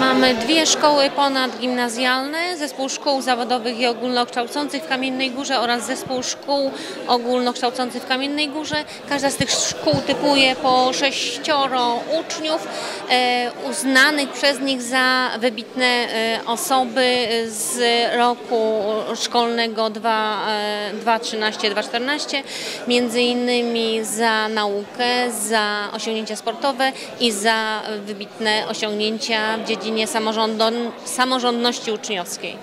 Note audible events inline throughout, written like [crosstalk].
Mamy dwie szkoły ponadgimnazjalne, zespół szkół zawodowych i ogólnokształcących w Kamiennej Górze oraz zespół szkół ogólnokształcących w Kamiennej Górze. Każda z tych szkół typuje po sześcioro uczniów e, uznanych przez nich za wybitne e, osoby z roku szkolnego 2013-2014, między innymi za naukę, za osiągnięcia sportowe i za wybitne osiągnięcia w dziedzinie samorządon- samorządności uczniowskiej.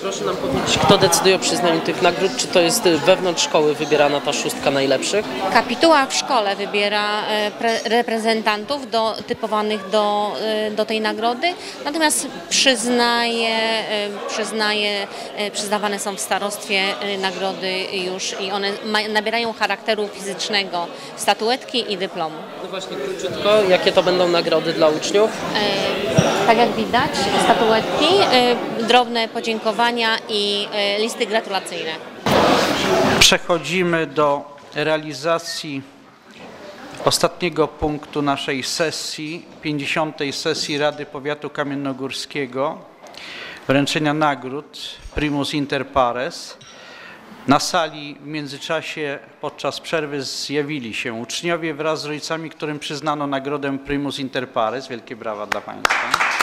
Proszę nam powiedzieć, kto decyduje o przyznaniu tych nagród? Czy to jest y, wewnątrz szkoły wybierana ta szóstka najlepszych? Kapituła w szkole wybiera e, pre- reprezentantów do, typowanych do, e, do tej nagrody, natomiast przyznaje, e, przyznaje, przyznawane są w starostwie nagrody już i one nabierają charakteru fizycznego, statuetki i dyplomu. No właśnie, króciutko, jakie to będą nagrody dla uczniów? Tak jak widać, statuetki, drobne podziękowania i e, listy gratulacyjne. Przechodzimy do realizacji ostatniego punktu naszej sesji, 50. sesji Rady Powiatu Kamiennogórskiego, wręczenia nagród Primus Inter Pares. Na sali w międzyczasie podczas przerwy zjawili się uczniowie wraz z rodzicami, którym przyznano nagrodę Primus Inter Pares. Wielkie brawa dla Państwa.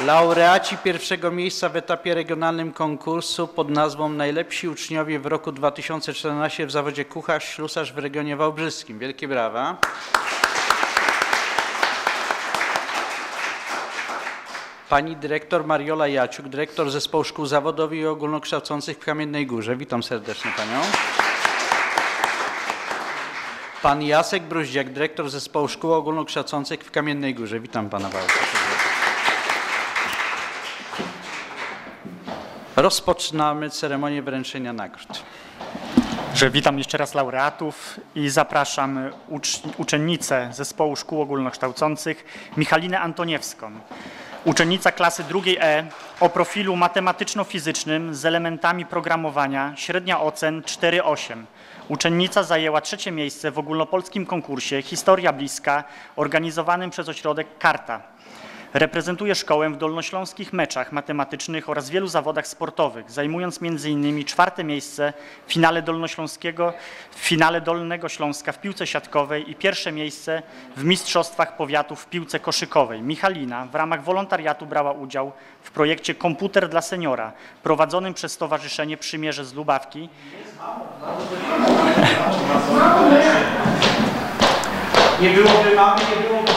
Laureaci pierwszego miejsca w etapie regionalnym konkursu pod nazwą Najlepsi uczniowie w roku 2014 w zawodzie kucharz, ślusarz w regionie wałbrzyskim. Wielkie brawa. Pani dyrektor Mariola Jaciuk, dyrektor Zespołu Szkół Zawodowych i Ogólnokształcących w Kamiennej Górze. Witam serdecznie Panią. Pan Jacek Bruździak, dyrektor Zespołu Szkół Ogólnokształcących w Kamiennej Górze. Witam Pana bardzo. Rozpoczynamy ceremonię wręczenia nagród. że witam jeszcze raz laureatów i zapraszam ucz, uczennicę Zespołu Szkół Ogólnokształcących Michalinę Antoniewską. Uczennica klasy drugiej E o profilu matematyczno-fizycznym z elementami programowania, średnia ocen 4,8. Uczennica zajęła trzecie miejsce w ogólnopolskim konkursie Historia Bliska organizowanym przez ośrodek Karta. Reprezentuje szkołę w dolnośląskich meczach matematycznych oraz wielu zawodach sportowych, zajmując m.in. czwarte miejsce w finale dolnośląskiego, w finale Dolnego Śląska w piłce siatkowej i pierwsze miejsce w Mistrzostwach Powiatów w piłce koszykowej. Michalina w ramach wolontariatu brała udział w projekcie Komputer dla Seniora, prowadzonym przez Stowarzyszenie Przymierze z Lubawki, Nie byłoby mamy, nie byłoby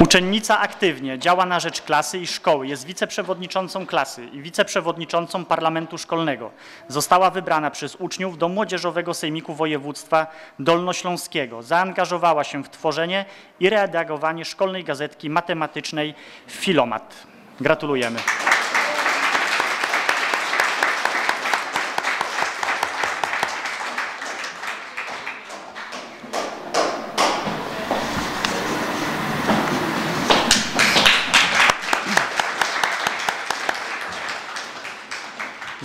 Uczennica aktywnie działa na rzecz klasy i szkoły. Jest wiceprzewodniczącą klasy i wiceprzewodniczącą parlamentu szkolnego. Została wybrana przez uczniów do Młodzieżowego Sejmiku Województwa Dolnośląskiego. Zaangażowała się w tworzenie i redagowanie szkolnej gazetki matematycznej Filomat. Gratulujemy.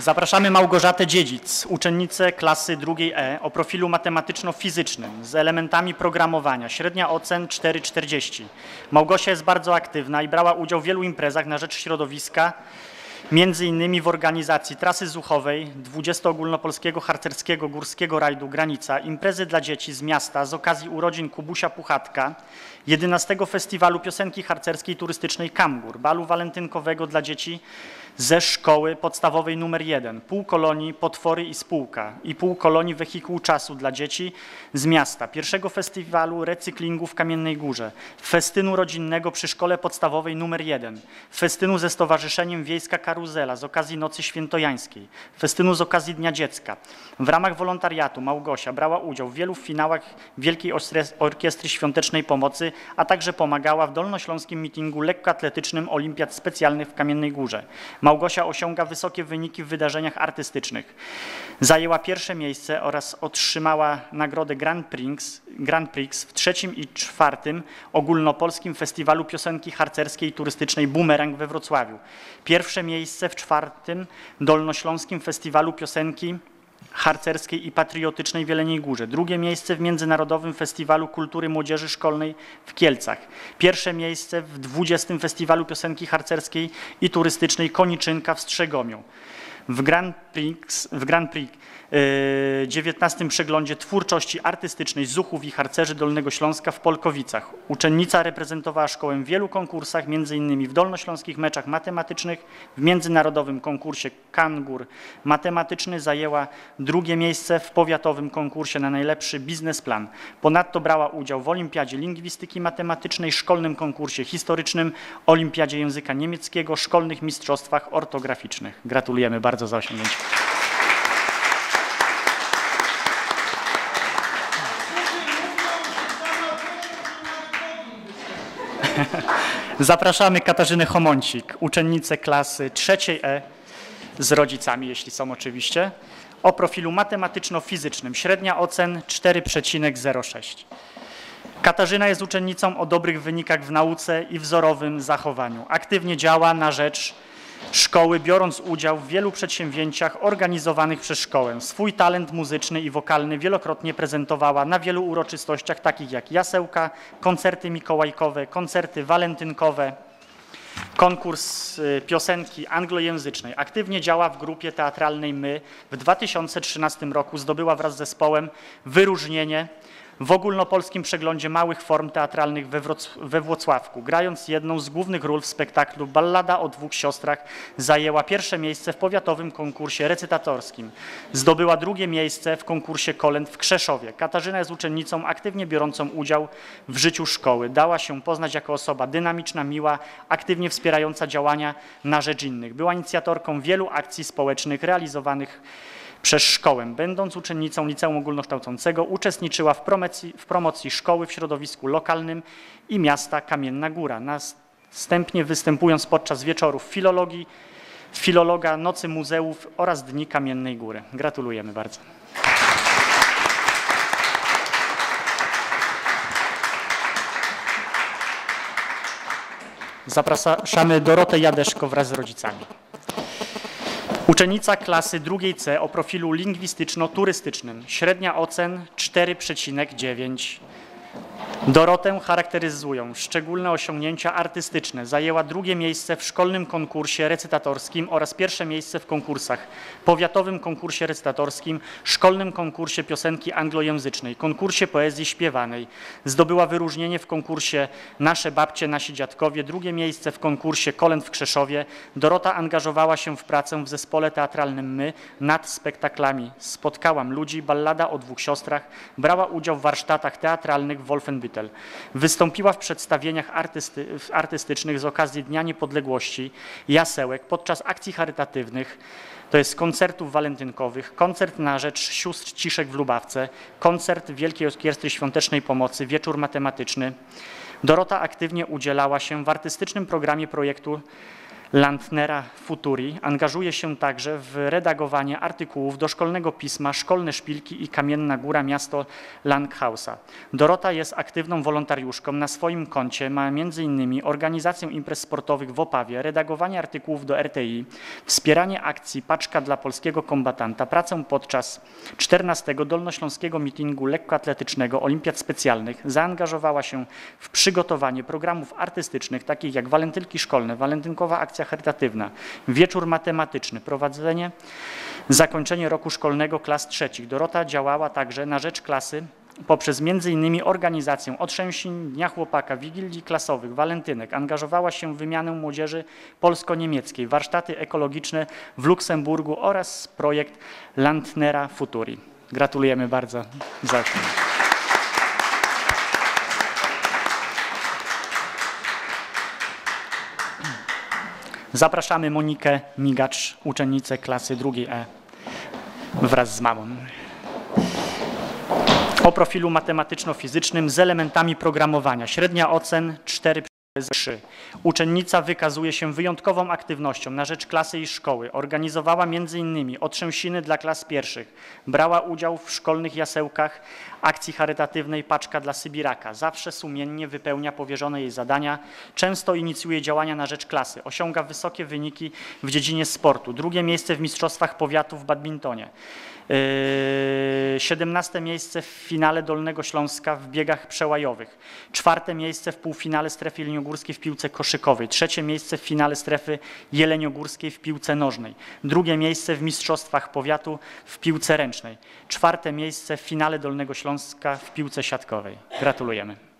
Zapraszamy Małgorzatę Dziedzic, uczennicę klasy drugiej E o profilu matematyczno-fizycznym z elementami programowania, średnia ocen 4,40. Małgosia jest bardzo aktywna i brała udział w wielu imprezach na rzecz środowiska, między innymi w organizacji Trasy Zuchowej, 20 ogólnopolskiego harcerskiego górskiego rajdu Granica, imprezy dla dzieci z miasta z okazji urodzin Kubusia Puchatka, 11 Festiwalu Piosenki Harcerskiej Turystycznej Kamgór, balu walentynkowego dla dzieci ze szkoły podstawowej numer 1, pół kolonii Potwory i Spółka i pół kolonii Wehikuł Czasu dla dzieci z miasta, pierwszego festiwalu recyklingu w Kamiennej Górze, festynu rodzinnego przy szkole podstawowej numer 1, festynu ze Stowarzyszeniem Wiejska Karuzela z okazji Nocy Świętojańskiej, festynu z okazji Dnia Dziecka. W ramach wolontariatu Małgosia brała udział w wielu finałach Wielkiej Orkiestry Świątecznej Pomocy, a także pomagała w dolnośląskim mitingu lekkoatletycznym Olimpiad Specjalnych w Kamiennej Górze. Małgosia osiąga wysokie wyniki w wydarzeniach artystycznych. Zajęła pierwsze miejsce oraz otrzymała nagrodę Grand Prix, Grand Prix w trzecim i czwartym ogólnopolskim festiwalu piosenki harcerskiej turystycznej Boomerang we Wrocławiu. Pierwsze miejsce w czwartym dolnośląskim festiwalu piosenki harcerskiej i patriotycznej w Jeleniej Górze. Drugie miejsce w Międzynarodowym Festiwalu Kultury Młodzieży Szkolnej w Kielcach. Pierwsze miejsce w 20. Festiwalu Piosenki Harcerskiej i Turystycznej Koniczynka w Strzegomiu. W Grand Prix, w Grand Prix yy, 19 przeglądzie twórczości artystycznej Zuchów i Harcerzy Dolnego Śląska w Polkowicach. Uczennica reprezentowała szkołę w wielu konkursach, m.in. w dolnośląskich meczach matematycznych, w międzynarodowym konkursie Kangur matematyczny zajęła drugie miejsce w powiatowym konkursie na najlepszy biznesplan. Ponadto brała udział w Olimpiadzie Lingwistyki Matematycznej, szkolnym konkursie historycznym, Olimpiadzie Języka Niemieckiego, szkolnych mistrzostwach ortograficznych. Gratulujemy bardzo za osiągnięcie. Zapraszamy Katarzynę Homoncik, uczennicę klasy trzeciej E z rodzicami, jeśli są oczywiście, o profilu matematyczno-fizycznym. Średnia ocen 4,06. Katarzyna jest uczennicą o dobrych wynikach w nauce i wzorowym zachowaniu. Aktywnie działa na rzecz szkoły, biorąc udział w wielu przedsięwzięciach organizowanych przez szkołę. Swój talent muzyczny i wokalny wielokrotnie prezentowała na wielu uroczystościach, takich jak jasełka, koncerty mikołajkowe, koncerty walentynkowe, konkurs y, piosenki anglojęzycznej. Aktywnie działa w grupie teatralnej My. W 2013 roku zdobyła wraz z zespołem wyróżnienie w ogólnopolskim przeglądzie małych form teatralnych we, Wroc we Włocławku. Grając jedną z głównych ról w spektaklu Ballada o dwóch siostrach zajęła pierwsze miejsce w powiatowym konkursie recytatorskim. Zdobyła drugie miejsce w konkursie kolęd w Krzeszowie. Katarzyna jest uczennicą aktywnie biorącą udział w życiu szkoły. Dała się poznać jako osoba dynamiczna, miła, aktywnie wspierająca działania na rzecz innych. Była inicjatorką wielu akcji społecznych realizowanych przez szkołę. Będąc uczennicą liceum ogólnokształcącego uczestniczyła w promocji, w promocji szkoły w środowisku lokalnym i miasta Kamienna Góra. Następnie występując podczas wieczorów filologii, filologa, nocy muzeów oraz Dni Kamiennej Góry. Gratulujemy bardzo. Zapraszamy Dorotę Jadeszko wraz z rodzicami. Uczennica klasy drugiej C o profilu lingwistyczno-turystycznym. Średnia ocen 4,9. Dorotę charakteryzują szczególne osiągnięcia artystyczne. Zajęła drugie miejsce w szkolnym konkursie recytatorskim oraz pierwsze miejsce w konkursach. Powiatowym konkursie recytatorskim, szkolnym konkursie piosenki anglojęzycznej, konkursie poezji śpiewanej. Zdobyła wyróżnienie w konkursie Nasze babcie, nasi dziadkowie, drugie miejsce w konkursie Kolęd w Krzeszowie. Dorota angażowała się w pracę w zespole teatralnym My nad spektaklami. Spotkałam ludzi, ballada o dwóch siostrach. Brała udział w warsztatach teatralnych w Wolfenbüttel. Wystąpiła w przedstawieniach artysty, artystycznych z okazji Dnia Niepodległości, jasełek, podczas akcji charytatywnych, to jest koncertów walentynkowych, koncert na rzecz sióstr Ciszek w Lubawce, koncert Wielkiej Orkiestry Świątecznej Pomocy, wieczór matematyczny. Dorota aktywnie udzielała się w artystycznym programie projektu Landnera Futuri angażuje się także w redagowanie artykułów do szkolnego pisma Szkolne Szpilki i Kamienna Góra Miasto Langhausa. Dorota jest aktywną wolontariuszką. Na swoim koncie ma m.in. organizację imprez sportowych w Opawie, redagowanie artykułów do RTI, wspieranie akcji Paczka dla Polskiego Kombatanta, pracę podczas 14 Dolnośląskiego Mitingu Lekkoatletycznego Olimpiad Specjalnych. Zaangażowała się w przygotowanie programów artystycznych takich jak walentynki szkolne, walentynkowa akcja charytatywna, wieczór matematyczny, prowadzenie, zakończenie roku szkolnego klas trzecich. Dorota działała także na rzecz klasy poprzez m.in. organizację otrzęsin, Dnia Chłopaka, Wigilii Klasowych, Walentynek. Angażowała się w wymianę młodzieży polsko-niemieckiej, warsztaty ekologiczne w Luksemburgu oraz projekt Landnera Futuri. Gratulujemy bardzo za Zapraszamy Monikę Migacz, uczennicę klasy drugiej E wraz z mamą. O profilu matematyczno-fizycznym z elementami programowania. Średnia ocen 4 3. Uczennica wykazuje się wyjątkową aktywnością na rzecz klasy i szkoły. Organizowała m.in. otrzęsiny dla klas pierwszych. Brała udział w szkolnych jasełkach, akcji charytatywnej Paczka dla Sybiraka. Zawsze sumiennie wypełnia powierzone jej zadania. Często inicjuje działania na rzecz klasy. Osiąga wysokie wyniki w dziedzinie sportu. Drugie miejsce w Mistrzostwach Powiatu w badmintonie. Yy, 17 miejsce w finale Dolnego Śląska w biegach przełajowych. Czwarte miejsce w półfinale strefy jeleniogórskiej w piłce koszykowej. Trzecie miejsce w finale strefy jeleniogórskiej w piłce nożnej. Drugie miejsce w Mistrzostwach Powiatu w piłce ręcznej. Czwarte miejsce w finale Dolnego Śląska w piłce siatkowej. Gratulujemy.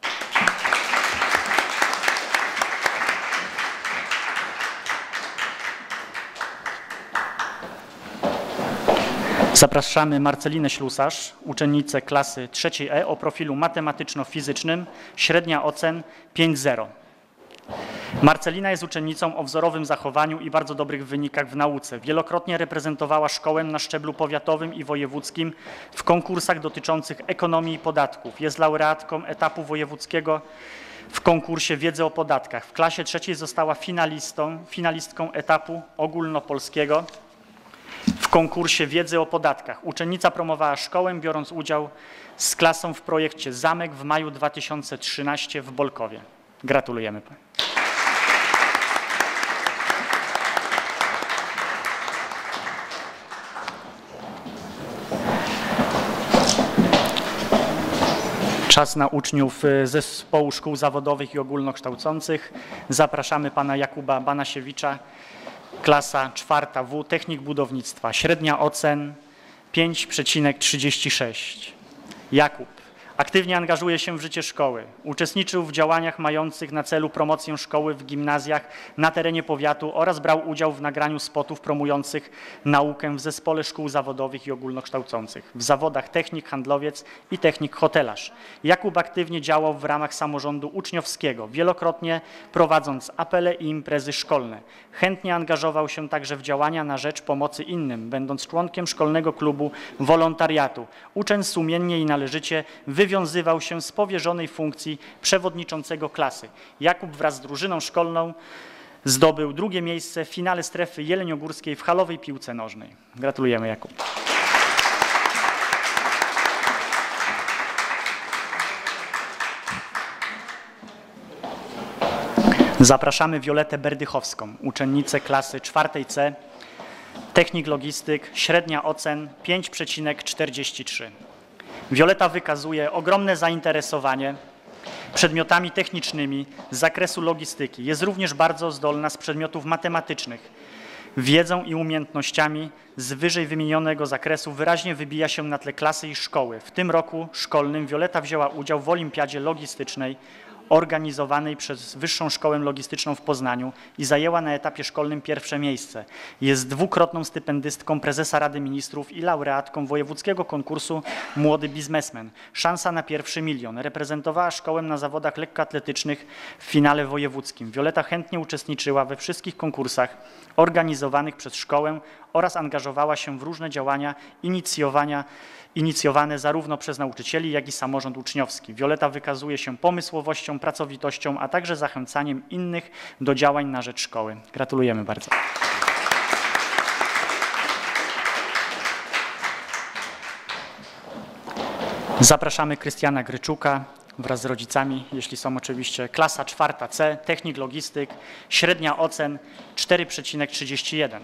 Zapraszamy Marcelinę Ślusarz, uczennicę klasy trzeciej E o profilu matematyczno-fizycznym, średnia ocen 5.0. Marcelina jest uczennicą o wzorowym zachowaniu i bardzo dobrych wynikach w nauce. Wielokrotnie reprezentowała szkołę na szczeblu powiatowym i wojewódzkim w konkursach dotyczących ekonomii i podatków. Jest laureatką etapu wojewódzkiego w konkursie wiedzy o podatkach. W klasie trzeciej została finalistą, finalistką etapu ogólnopolskiego w konkursie wiedzy o podatkach. Uczennica promowała szkołę, biorąc udział z klasą w projekcie Zamek w maju 2013 w Bolkowie. Gratulujemy. pani. Czas na uczniów y, Zespołu Szkół Zawodowych i Ogólnokształcących. Zapraszamy pana Jakuba Banasiewicza, klasa czwarta W, technik budownictwa. Średnia ocen 5,36. Jakub aktywnie angażuje się w życie szkoły. Uczestniczył w działaniach mających na celu promocję szkoły w gimnazjach na terenie powiatu oraz brał udział w nagraniu spotów promujących naukę w zespole szkół zawodowych i ogólnokształcących w zawodach technik handlowiec i technik hotelarz. Jakub aktywnie działał w ramach samorządu uczniowskiego, wielokrotnie prowadząc apele i imprezy szkolne. Chętnie angażował się także w działania na rzecz pomocy innym, będąc członkiem szkolnego klubu wolontariatu. Uczeń sumiennie i należycie wywiązywał się z powierzonej funkcji przewodniczącego klasy. Jakub wraz z drużyną szkolną zdobył drugie miejsce w finale strefy jeleniogórskiej w halowej piłce nożnej. Gratulujemy Jakub. Zapraszamy Violetę Berdychowską, uczennicę klasy czwartej C, technik logistyk, średnia ocen 5,43. Wioleta wykazuje ogromne zainteresowanie przedmiotami technicznymi z zakresu logistyki. Jest również bardzo zdolna z przedmiotów matematycznych. Wiedzą i umiejętnościami z wyżej wymienionego zakresu wyraźnie wybija się na tle klasy i szkoły. W tym roku szkolnym Wioleta wzięła udział w Olimpiadzie Logistycznej organizowanej przez Wyższą Szkołę Logistyczną w Poznaniu i zajęła na etapie szkolnym pierwsze miejsce. Jest dwukrotną stypendystką prezesa Rady Ministrów i laureatką wojewódzkiego konkursu Młody Biznesmen. Szansa na pierwszy milion. Reprezentowała szkołę na zawodach lekkoatletycznych w finale wojewódzkim. Wioleta chętnie uczestniczyła we wszystkich konkursach organizowanych przez szkołę oraz angażowała się w różne działania inicjowania inicjowane zarówno przez nauczycieli, jak i samorząd uczniowski. Wioleta wykazuje się pomysłowością, pracowitością, a także zachęcaniem innych do działań na rzecz szkoły. Gratulujemy bardzo. Zapraszamy Krystiana Gryczuka wraz z rodzicami, jeśli są oczywiście, klasa czwarta C, technik logistyk, średnia ocen 4,31.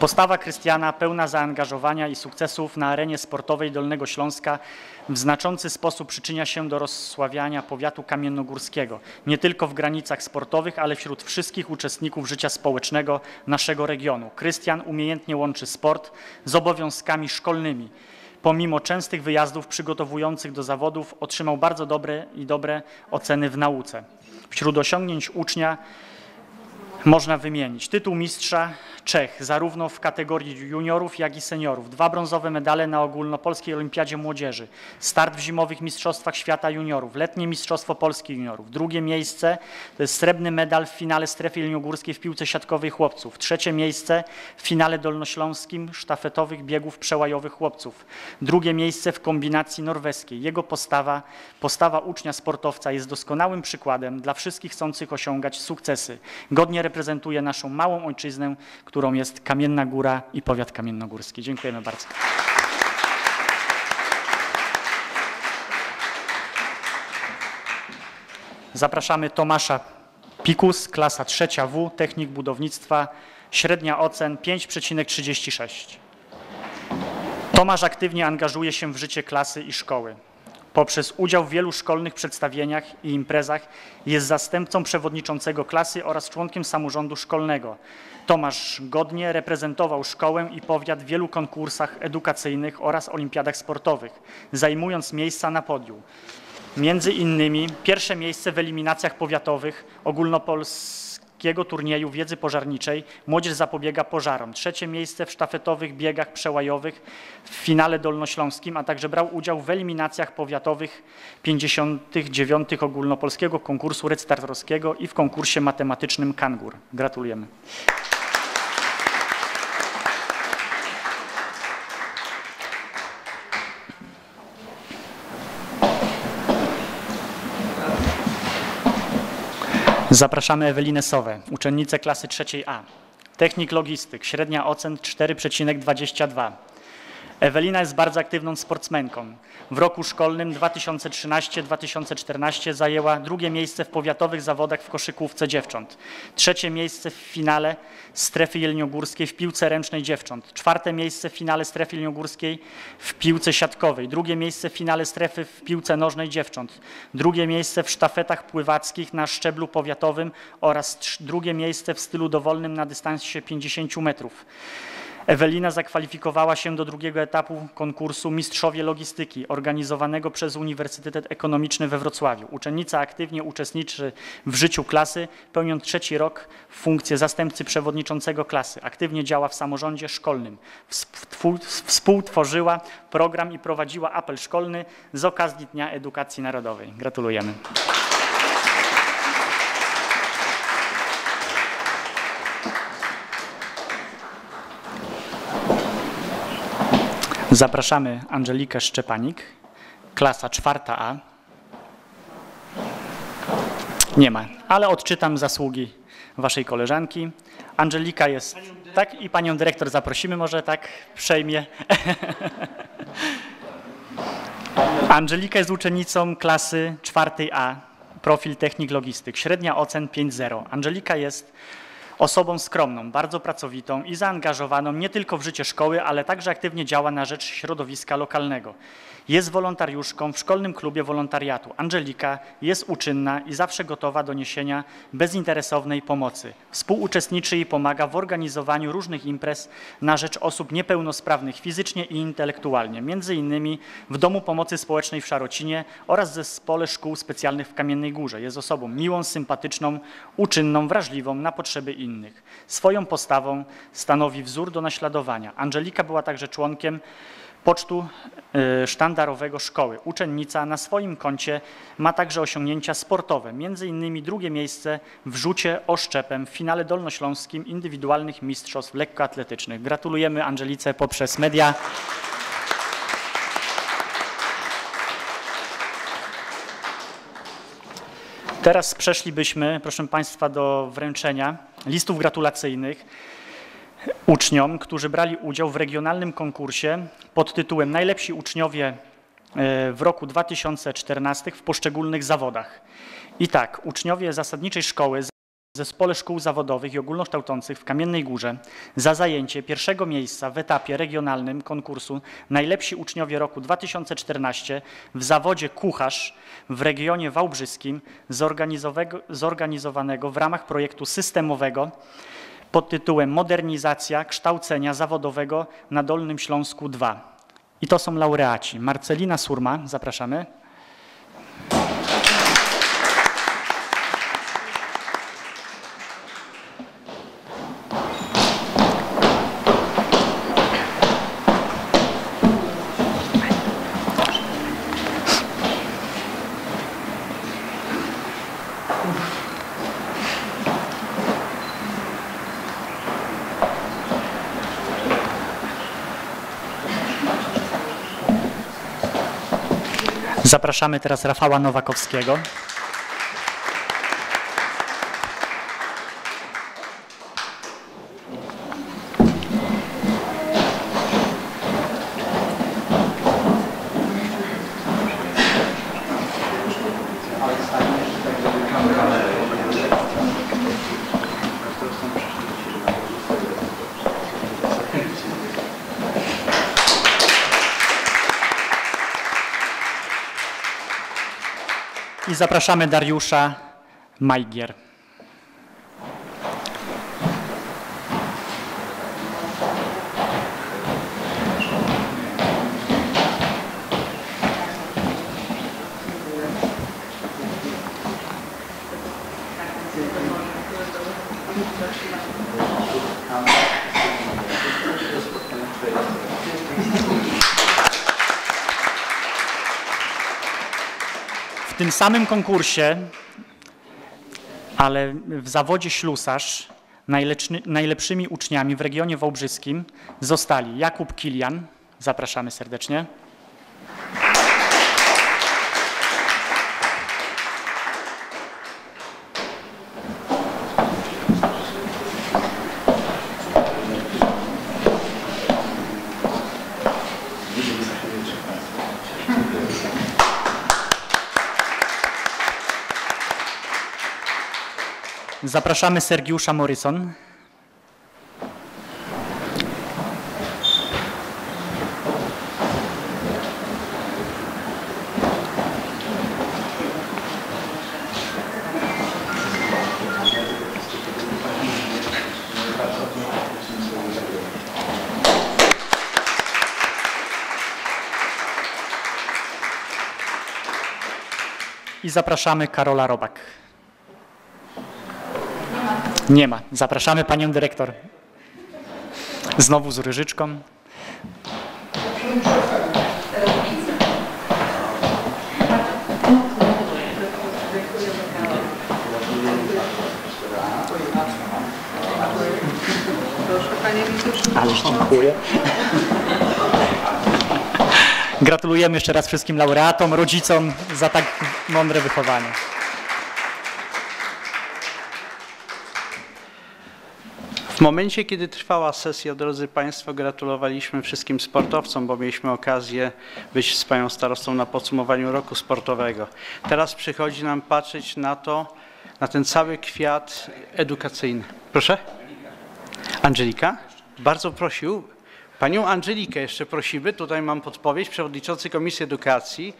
Postawa Krystiana pełna zaangażowania i sukcesów na arenie sportowej Dolnego Śląska w znaczący sposób przyczynia się do rozsławiania powiatu kamiennogórskiego, nie tylko w granicach sportowych, ale wśród wszystkich uczestników życia społecznego naszego regionu. Krystian umiejętnie łączy sport z obowiązkami szkolnymi. Pomimo częstych wyjazdów przygotowujących do zawodów otrzymał bardzo dobre i dobre oceny w nauce. Wśród osiągnięć ucznia można wymienić tytuł mistrza Czech, zarówno w kategorii juniorów, jak i seniorów. Dwa brązowe medale na ogólnopolskiej olimpiadzie młodzieży. Start w zimowych mistrzostwach świata juniorów. Letnie mistrzostwo Polski juniorów. Drugie miejsce to jest srebrny medal w finale strefy jeleniogórskiej w piłce siatkowej chłopców. Trzecie miejsce w finale dolnośląskim sztafetowych biegów przełajowych chłopców. Drugie miejsce w kombinacji norweskiej. Jego postawa, postawa ucznia sportowca jest doskonałym przykładem dla wszystkich chcących osiągać sukcesy. Godnie reprezentuje naszą małą ojczyznę, którą jest Kamienna Góra i powiat kamiennogórski. Dziękujemy bardzo. Zapraszamy Tomasza Pikus, klasa trzecia W, technik budownictwa, średnia ocen 5,36. Tomasz aktywnie angażuje się w życie klasy i szkoły. Poprzez udział w wielu szkolnych przedstawieniach i imprezach jest zastępcą przewodniczącego klasy oraz członkiem samorządu szkolnego. Tomasz godnie reprezentował szkołę i powiat w wielu konkursach edukacyjnych oraz olimpiadach sportowych, zajmując miejsca na podium. Między innymi pierwsze miejsce w eliminacjach powiatowych ogólnopolskiego turnieju wiedzy pożarniczej Młodzież zapobiega pożarom. Trzecie miejsce w sztafetowych biegach przełajowych w finale dolnośląskim, a także brał udział w eliminacjach powiatowych 59 ogólnopolskiego konkursu recytatorskiego i w konkursie matematycznym Kangur. Gratulujemy. Zapraszamy Ewelinę Sowę, uczennicę klasy trzeciej A. Technik logistyk, średnia ocen 4,22. Ewelina jest bardzo aktywną sportsmenką. W roku szkolnym 2013-2014 zajęła drugie miejsce w powiatowych zawodach w koszykówce dziewcząt, trzecie miejsce w finale strefy jelniogórskiej w piłce ręcznej dziewcząt, czwarte miejsce w finale strefy jelniogórskiej w piłce siatkowej, drugie miejsce w finale strefy w piłce nożnej dziewcząt, drugie miejsce w sztafetach pływackich na szczeblu powiatowym oraz drugie miejsce w stylu dowolnym na dystansie 50 metrów. Ewelina zakwalifikowała się do drugiego etapu konkursu Mistrzowie Logistyki organizowanego przez Uniwersytet Ekonomiczny we Wrocławiu. Uczennica aktywnie uczestniczy w życiu klasy, pełniąc trzeci rok funkcję zastępcy przewodniczącego klasy. Aktywnie działa w samorządzie szkolnym. Współ- Współtworzyła program i prowadziła apel szkolny z okazji Dnia Edukacji Narodowej. Gratulujemy. Zapraszamy Angelikę Szczepanik, klasa czwarta A. Nie ma, ale odczytam zasługi waszej koleżanki. Angelika jest, tak, i panią dyrektor zaprosimy może tak przejmie. [laughs] Angelika jest uczennicą klasy czwartej A, profil technik logistyk, średnia ocen 5.0. Angelika jest osobą skromną, bardzo pracowitą i zaangażowaną nie tylko w życie szkoły, ale także aktywnie działa na rzecz środowiska lokalnego. Jest wolontariuszką w szkolnym klubie wolontariatu. Angelika jest uczynna i zawsze gotowa do niesienia bezinteresownej pomocy. Współuczestniczy i pomaga w organizowaniu różnych imprez na rzecz osób niepełnosprawnych fizycznie i intelektualnie, między innymi w Domu Pomocy Społecznej w Szarocinie oraz w Zespole Szkół Specjalnych w Kamiennej Górze. Jest osobą miłą, sympatyczną, uczynną, wrażliwą na potrzeby innych. Swoją postawą stanowi wzór do naśladowania. Angelika była także członkiem pocztu y, sztandarowego szkoły. Uczennica na swoim koncie ma także osiągnięcia sportowe, między innymi drugie miejsce w rzucie oszczepem w finale dolnośląskim indywidualnych mistrzostw lekkoatletycznych. Gratulujemy Angelice poprzez media. Teraz przeszlibyśmy, proszę Państwa, do wręczenia listów gratulacyjnych uczniom, którzy brali udział w regionalnym konkursie pod tytułem Najlepsi uczniowie e, w roku 2014 w poszczególnych zawodach. I tak, uczniowie zasadniczej szkoły w Zespole Szkół Zawodowych i Ogólnokształcących w Kamiennej Górze za zajęcie pierwszego miejsca w etapie regionalnym konkursu Najlepsi uczniowie roku 2014 w zawodzie kucharz w regionie wałbrzyskim zorganizowanego w ramach projektu systemowego pod tytułem Modernizacja kształcenia zawodowego na Dolnym Śląsku 2. I to są laureaci. Marcelina Surma, zapraszamy. Zapraszamy teraz Rafała Nowakowskiego. Zapraszamy Dariusza Majgier. Tym samym konkursie, ale w zawodzie ślusarz, najlepszy, najlepszymi uczniami w regionie wałbrzyskim zostali Jakub Kilian, zapraszamy serdecznie, zapraszamy Sergiusza Morrison, i zapraszamy Karola Robak. Nie ma. Zapraszamy panią dyrektor. Znowu z różyczką. Ależ dziękuję. Gratulujemy jeszcze raz wszystkim laureatom, rodzicom za tak mądre wychowanie. Momencie, kiedy trwała sesja, drodzy Państwo, gratulowaliśmy wszystkim sportowcom, bo mieliśmy okazję być z Panią Starostą na podsumowaniu roku sportowego. Teraz przychodzi nam patrzeć na to, na ten cały kwiat edukacyjny. Proszę? Angelika? Bardzo prosił. Panią Angelikę jeszcze prosimy. Tutaj mam podpowiedź. Przewodniczący Komisji Edukacji.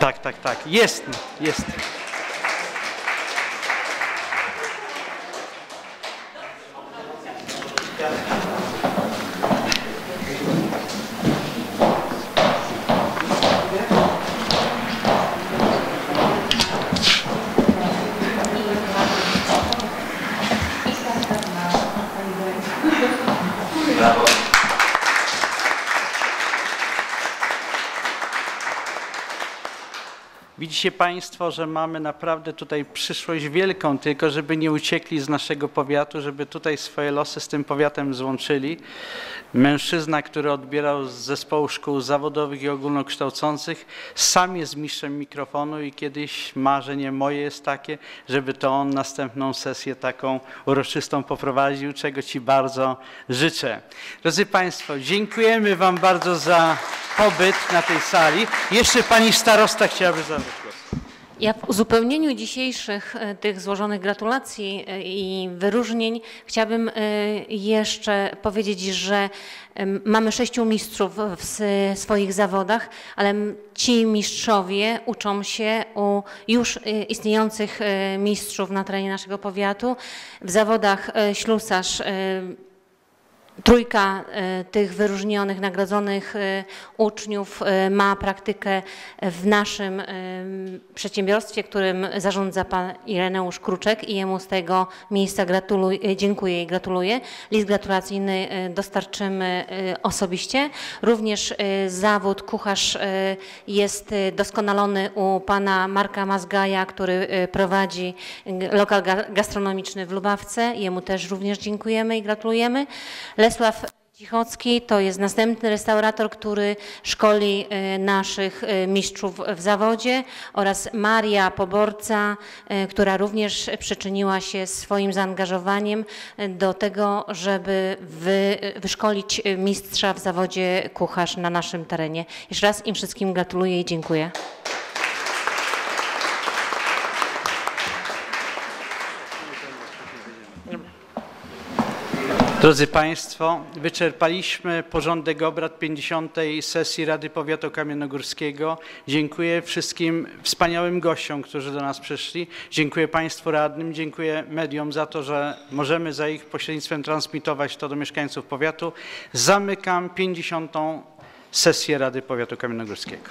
Tak, tak, tak. Jest, jest. Państwo, że mamy naprawdę tutaj przyszłość wielką, tylko żeby nie uciekli z naszego powiatu, żeby tutaj swoje losy z tym powiatem złączyli. Mężczyzna, który odbierał z zespołu szkół zawodowych i ogólnokształcących, sam jest mistrzem mikrofonu i kiedyś marzenie moje jest takie, żeby to on następną sesję taką uroczystą poprowadził, czego Ci bardzo życzę. Drodzy Państwo, dziękujemy Wam bardzo za pobyt na tej sali. Jeszcze Pani Starosta chciałaby zabrać głos. Ja w uzupełnieniu dzisiejszych e, tych złożonych gratulacji e, i wyróżnień chciałabym e, jeszcze powiedzieć, że mamy sześciu mistrzów w swoich zawodach, ale ci mistrzowie uczą się u już istniejących mistrzów na terenie naszego powiatu. W zawodach ślusarz Trójka e, tych wyróżnionych, nagrodzonych e, uczniów e, ma praktykę w naszym przedsiębiorstwie, którym zarządza pan Ireneusz Kruczek i jemu z tego miejsca gratuluję, dziękuję i gratuluję. List gratulacyjny dostarczymy osobiście. Również zawód kucharz jest doskonalony u pana Marka Mazgaja, który prowadzi lokal ga- gastronomiczny w Lubawce. Jemu też również dziękujemy i gratulujemy. Lesław Cichocki to jest następny restaurator, który szkoli e, naszych e, mistrzów w zawodzie oraz Maria Poborca, e, która również przyczyniła się swoim zaangażowaniem do tego, żeby wy, wyszkolić mistrza w zawodzie kucharz na naszym terenie. Jeszcze raz im wszystkim gratuluję i dziękuję. Drodzy Państwo, wyczerpaliśmy porządek obrad 50. sesji Rady Powiatu Kamiennogórskiego. Dziękuję wszystkim wspaniałym gościom, którzy do nas przyszli. Dziękuję Państwu radnym, dziękuję mediom za to, że możemy za ich pośrednictwem transmitować to do mieszkańców powiatu. Zamykam 50. sesję Rady Powiatu Kamiennogórskiego.